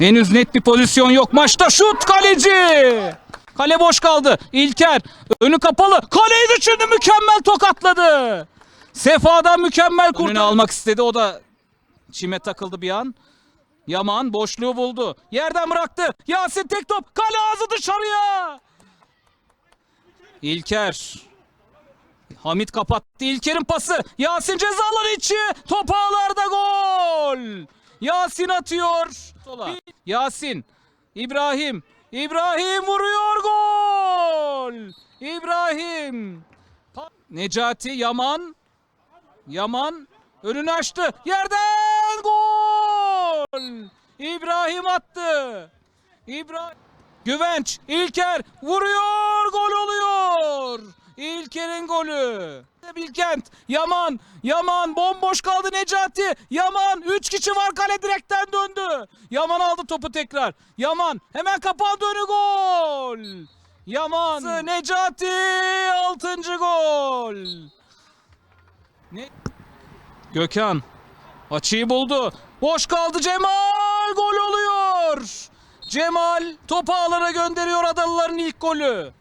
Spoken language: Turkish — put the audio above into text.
Henüz net bir pozisyon yok maçta. Şut kaleci. Kale boş kaldı. İlker önü kapalı. Kaleyi düşündü mükemmel tokatladı. Sefa'dan mükemmel kurtardı. Önüne almak istedi o da çime takıldı bir an. Yaman boşluğu buldu. Yerden bıraktı. Yasin tek top. Kale ağzı dışarıya. İlker. Hamit kapattı. İlker'in pası. Yasin cezalar içi. Top ağlarda gol. Yasin atıyor. Sola. Yasin. İbrahim. İbrahim vuruyor gol. İbrahim. Necati Yaman. Yaman önünü açtı. Yerden gol. İbrahim attı. İbrahim Güvenç, İlker vuruyor, gol oluyor. İlker'in golü. Bilkent, Yaman, Yaman bomboş kaldı Necati. Yaman 3 kişi var kale direkten döndü. Yaman aldı topu tekrar. Yaman hemen kapandı önü gol. Yaman, Necati 6. gol. Ne? Gökhan açıyı buldu. Boş kaldı Cemal. Gol oluyor. Cemal topu ağlara gönderiyor Adalıların ilk golü.